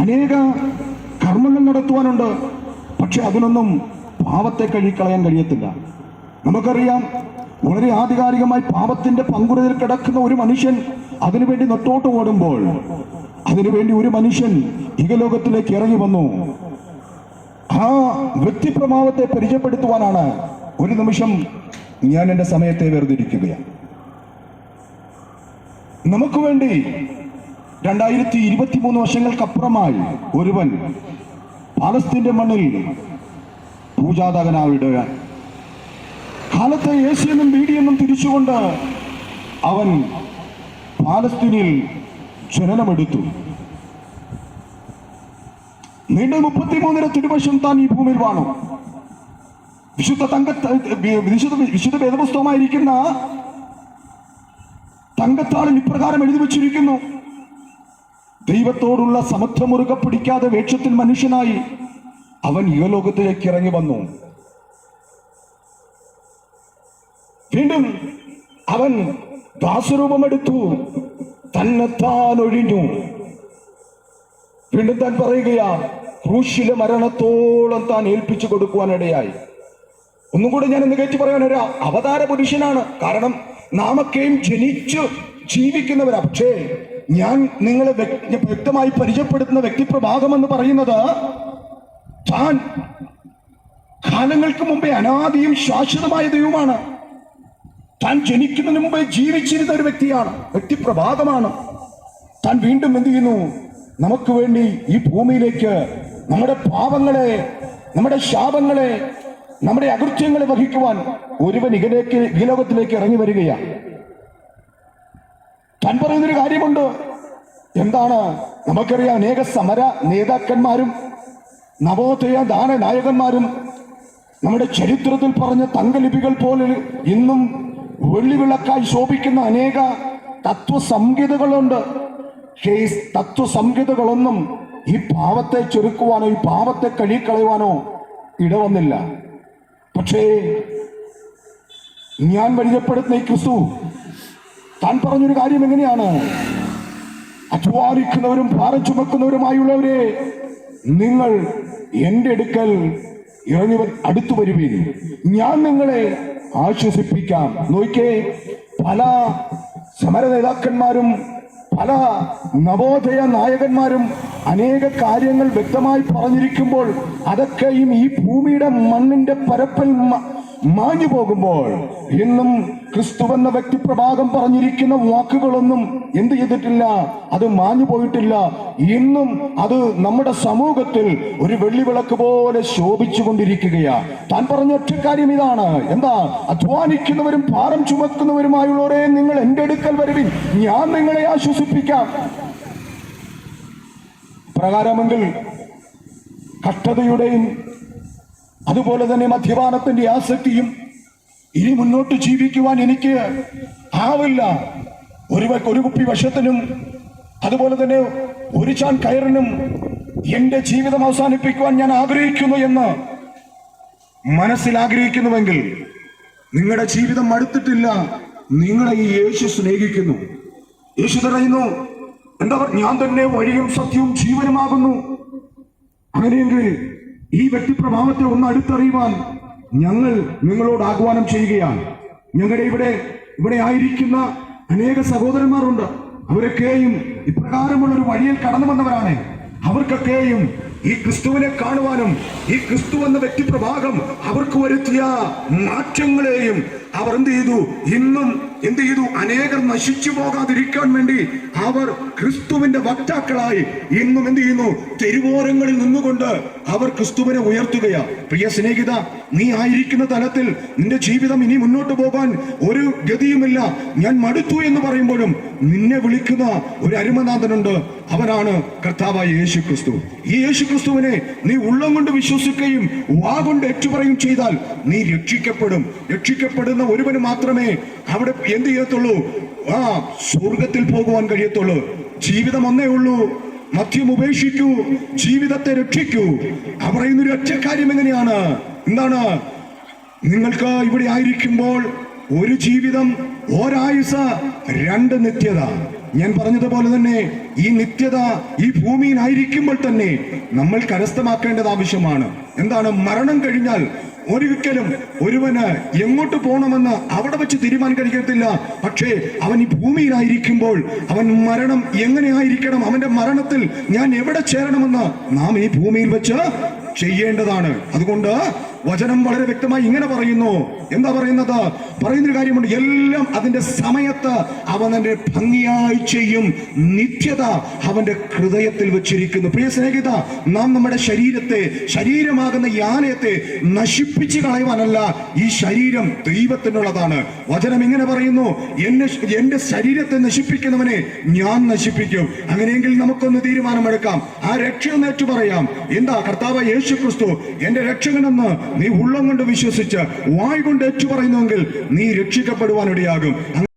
അനേക കർമ്മങ്ങൾ നടത്തുവാനുണ്ട്. പക്ഷെ അതിനൊന്നും പാപത്തെ കഴുകിക്കളയാൻ കഴിയത്തില്ല. നമുക്കറിയാം വളരെ ആധികാരികമായി പാപത്തിന്റെ പങ്കുറയിൽ കിടക്കുന്ന ഒരു മനുഷ്യൻ അതിനുവേണ്ടി നെട്ടോട്ട് ഓടുമ്പോൾ അതിനുവേണ്ടി ഒരു മനുഷ്യൻ ഇകലോകത്തിലേക്ക് ഇറങ്ങി വന്നു. ആ വ്യക്തിപ്രഭാവത്തെ പരിചയപ്പെടുത്തുവാനാണ് ഒരു നിമിഷം ഞാൻ എന്റെ സമയത്തെ വേർതിരിക്കുകയാണ് നമുക്ക് വേണ്ടി രണ്ടായിരത്തി ഇരുപത്തി മൂന്ന് വർഷങ്ങൾക്കപ്പുറമായി ഒരുവൻ പാലസ്തീന്റെ മണ്ണിൽ പൂജാതകനാവിടുക കാലത്തെ ഏഷ്യെന്നും ബീഡിയെന്നും തിരിച്ചുകൊണ്ട് അവൻ പാലസ്തീനിൽ ജനനമെടുത്തു. നീണ്ട മുപ്പത്തിമൂന്നര തിരുവശം താൻ ഈ ഭൂമിയിൽ വാണു. വിശുദ്ധ തങ്ക വിശുദ്ധ വിശുദ്ധ വേദപുസ്തകമായിരിക്കുന്ന തങ്കത്താളിൽ ഇപ്രകാരം എഴുതി വച്ചിരിക്കുന്നു. ദൈവത്തോടുള്ള സമത്വമുറുക പിടിക്കാതെ വേക്ഷത്തിൽ മനുഷ്യനായി അവൻ യുവലോകത്തിലേക്ക് ഇറങ്ങി വന്നു. വീണ്ടും അവൻ ദാസരൂപമെടുത്തു. തന്നെത്താൻ ഒഴിഞ്ഞു. വീണ്ടും താൻ പറയുകയാ ക്രൂശിലെ മരണത്തോളം താൻ ഏൽപ്പിച്ചു കൊടുക്കുവാനിടയായി. ഒന്നും കൂടെ ഞാൻ ഇന്ന് കയറ്റി പറയാൻ ഒരു അവതാര പുരുഷനാണ്. കാരണം നാമൊക്കെയും ജനിച്ചു ജീവിക്കുന്നവരാ. പക്ഷേ ഞാൻ നിങ്ങളെ വ്യക്തമായി പരിചയപ്പെടുത്തുന്ന വ്യക്തിപ്രഭാഗം എന്ന് പറയുന്നത് താൻ കാലങ്ങൾക്ക് മുമ്പേ അനാദിയും ശാശ്വതമായ ദൈവമാണ്. താൻ ജനിക്കുന്നതിന് മുമ്പേ ജീവിച്ചിരുന്ന ഒരു വ്യക്തിയാണ്. വ്യക്തിപ്രഭാതമാണ്. താൻ വീണ്ടും എന്ത് ചെയ്യുന്നു? നമുക്ക് വേണ്ടി ഈ ഭൂമിയിലേക്ക് നമ്മുടെ പാപങ്ങളെ നമ്മുടെ ശാപങ്ങളെ നമ്മുടെ അകൃത്യങ്ങളെ വഹിക്കുവാൻ ഒരുവൻ ഇകലേക്ക് ഈ ലോകത്തിലേക്ക് ഇറങ്ങി വരികയാണ്. താൻ പറയുന്നൊരു കാര്യമുണ്ട്. എന്താണ്? നമുക്കറിയാം അനേക സമര നേതാക്കന്മാരും നവോദയ ദാന നായകന്മാരും നമ്മുടെ ചരിത്രത്തിൽ പറഞ്ഞ തങ്കലിപികൾ പോലെ ഇന്നും വെള്ളിവിളക്കായി ശോഭിക്കുന്ന അനേക തത്വസംഹിതകളുണ്ട്. ഈ തത്വസംഹിതകളൊന്നും ഈ പാവത്തെ ചെറുക്കുവാനോ ഈ പാവത്തെ കഴുകിക്കളയുവാനോ ഇടവന്നില്ല. പക്ഷേ ഞാൻ പരിചയപ്പെടുത്തുന്ന ഈ ക്രിസ്തു താൻ പറഞ്ഞൊരു കാര്യം എങ്ങനെയാണ്? അധ്വാനിക്കുന്നവരും ഭാരം ചുമക്കുന്നവരുമായുള്ളവരെ നിങ്ങൾ എന്റെ അടുക്കൽ ഇറങ്ങി അടുത്തു വരുവീൻ. ഞാൻ നിങ്ങളെ ആശ്വസിപ്പിക്കാം. നോക്കേ പല സമര നേതാക്കന്മാരും പല നവോദയ നായകന്മാരും അനേക കാര്യങ്ങൾ വ്യക്തമായി പറഞ്ഞിരിക്കുമ്പോൾ അതൊക്കെയും ഈ ഭൂമിയുടെ മണ്ണിന്റെ പരപ്പൽ മാഞ്ഞു പോകുമ്പോൾ ഇന്നും ക്രിസ്തു എന്ന വ്യക്തിപ്രഭാഗം പറഞ്ഞിരിക്കുന്ന വാക്കുകളൊന്നും എന്ത് ചെയ്തിട്ടില്ല? അത് മാഞ്ഞു പോയിട്ടില്ല. ഇന്നും അത് നമ്മുടെ സമൂഹത്തിൽ ഒരു വെള്ളിവിളക്ക് പോലെ ശോഭിച്ചു കൊണ്ടിരിക്കുകയാണ് താൻ പറഞ്ഞ ഒറ്റ കാര്യം ഇതാണ്. എന്താ? അധ്വാനിക്കുന്നവരും ഭാരം ചുമക്കുന്നവരുമായുള്ളവരെ നിങ്ങൾ എന്റെ അടുക്കൽ വരുവിൻ. ഞാൻ നിങ്ങളെ ആശ്വസിപ്പിക്കാം. പ്രകാരമെങ്കിൽ കഷ്ടതയുടെയും അതുപോലെ തന്നെ മദ്യപാനത്തിന്റെ ആസക്തിയും ഇനി മുന്നോട്ട് ജീവിക്കുവാൻ എനിക്ക് ആവില്ല. ഒരു ഒരു കുപ്പി വശത്തിനും അതുപോലെ തന്നെ ഒരു ചാൻ കയറിനും എന്റെ ജീവിതം അവസാനിപ്പിക്കുവാൻ ഞാൻ ആഗ്രഹിക്കുന്നു എന്ന് മനസ്സിൽ ആഗ്രഹിക്കുന്നുവെങ്കിൽ നിങ്ങളുടെ ജീവിതം മടുത്തിട്ടില്ല നിങ്ങളെ ഈ യേശു സ്നേഹിക്കുന്നു. യേശു പറയുന്നു എന്താ ഞാൻ തന്നെ വഴിയും സത്യവും ജീവനുമാകുന്നു. അങ്ങനെയെങ്കിൽ ഈ വ്യക്തിപ്രഭാവത്തെ ഒന്ന് അടുത്തറിയുവാൻ ഞങ്ങൾ നിങ്ങളോട് ആഹ്വാനം ചെയ്യുകയാണ്. ഞങ്ങളുടെ ഇവിടെ ഇവിടെ ആയിരിക്കുന്ന അനേക സഹോദരന്മാരുണ്ട്. അവരൊക്കെയും ഇപ്രകാരമുള്ള ഒരു വഴിയിൽ കടന്നു വന്നവരാണ്. അവർക്കൊക്കെയും ഈ ക്രിസ്തുവിനെ കാണുവാനും ഈ ക്രിസ്തു എന്ന വ്യക്തിപ്രഭാഗം അവർക്ക് വരുത്തിയ മാറ്റങ്ങളെയും അവർ എന്ത് ചെയ്തു? ഇന്നും എന്ത് ചെയ്തു? അനേകർ നശിച്ചു പോകാതിരിക്കാൻ വേണ്ടി അവർ ക്രിസ്തുവിന്റെ വക്താക്കളായി ഇന്നും എന്ത് ചെയ്യുന്നു? തെരുവോരങ്ങളിൽ നിന്നുകൊണ്ട് അവർ ക്രിസ്തുവിനെ ഉയർത്തുകയാ. പ്രിയ സ്നേഹിത നീ ആയിരിക്കുന്ന തലത്തിൽ നിന്റെ ജീവിതം ഇനി മുന്നോട്ട് പോകാൻ ഒരു ഗതിയുമില്ല. ഞാൻ മടുത്തു എന്ന് പറയുമ്പോഴും നിന്നെ വിളിക്കുന്ന ഒരു അരുമനാഥനുണ്ട്. അവനാണ് കർത്താവായ യേശു ക്രിസ്തു ഈ യേശു ക്രിസ്തുവിനെ നീ ഉള്ളം കൊണ്ട് വിശ്വസിക്കുകയും വാ കൊണ്ട് ഏറ്റുപറയും ചെയ്താൽ നീ രക്ഷിക്കപ്പെടും. രക്ഷിക്കപ്പെടുന്ന ഒരുവന് മാത്രമേ അവിടെ എന്ത് ചെയ്യത്തുള്ളൂ? ആ സ്വർഗത്തിൽ പോകുവാൻ കഴിയത്തുള്ളൂ. ജീവിതം ഒന്നേ ഉള്ളൂ. മദ്യം ഉപേക്ഷിക്കൂ. ജീവിതത്തെ രക്ഷിക്കൂ. അവർ ഒരു ഒറ്റ കാര്യം എങ്ങനെയാണ്? എന്താണ്? നിങ്ങൾക്ക് ഇവിടെ ആയിരിക്കുമ്പോൾ ഒരു ജീവിതം ഒരായുസ രണ്ട് നിത്യത. ഞാൻ പറഞ്ഞതുപോലെ തന്നെ ഈ നിത്യത ഈ ഭൂമിയിൽ ആയിരിക്കുമ്പോൾ തന്നെ നമ്മൾ കരസ്ഥമാക്കേണ്ടത് ആവശ്യമാണ്. എന്താണ്? മരണം കഴിഞ്ഞാൽ ഒരിക്കലും ഒരുവന് എങ്ങോട്ട് പോകണമെന്ന് അവിടെ വെച്ച് തീരുമാനം കഴിക്കത്തില്ല. പക്ഷേ അവൻ ഈ ഭൂമിയിലായിരിക്കുമ്പോൾ അവൻ മരണം എങ്ങനെയായിരിക്കണം അവന്റെ മരണത്തിൽ ഞാൻ എവിടെ ചേരണമെന്ന് നാം ഈ ഭൂമിയിൽ വെച്ച് ചെയ്യേണ്ടതാണ്. അതുകൊണ്ട് വചനം വളരെ വ്യക്തമായി ഇങ്ങനെ പറയുന്നു. എന്താ പറയുന്നത്? പറയുന്നൊരു കാര്യമുണ്ട്. എല്ലാം അതിന്റെ സമയത്ത് അതിന്റെ ഭംഗിയായി ചെയ്യും. നിത്യത അവന്റെ ഹൃദയത്തിൽ വെച്ചിരിക്കുന്നു. പ്രിയ സ്നേഹിത നാം നമ്മുടെ ശരീരത്തെ ശരീരമാകുന്ന ഈ ആലയത്തെ നശിപ്പിച്ചു കളയുവാനല്ല ഈ ശരീരം ദൈവത്തിനുള്ളതാണ്. വചനം ഇങ്ങനെ പറയുന്നു എന്നെ എന്റെ ശരീരത്തെ നശിപ്പിക്കുന്നവനെ ഞാൻ നശിപ്പിക്കും. അങ്ങനെയെങ്കിൽ നമുക്കൊന്ന് തീരുമാനമെടുക്കാം. ആ രക്ഷ നേറ്റു പറയാം. എന്താ? കർത്താവ് യേശു ക്രിസ്തു എന്റെ രക്ഷകനെന്ന് നീ ഉള്ളം കൊണ്ട് വിശ്വസിച്ച് വായ് കൊണ്ട് ഏറ്റുപറയുന്നുവെങ്കിൽ നീ രക്ഷിക്കപ്പെടുവാനിടയാകും.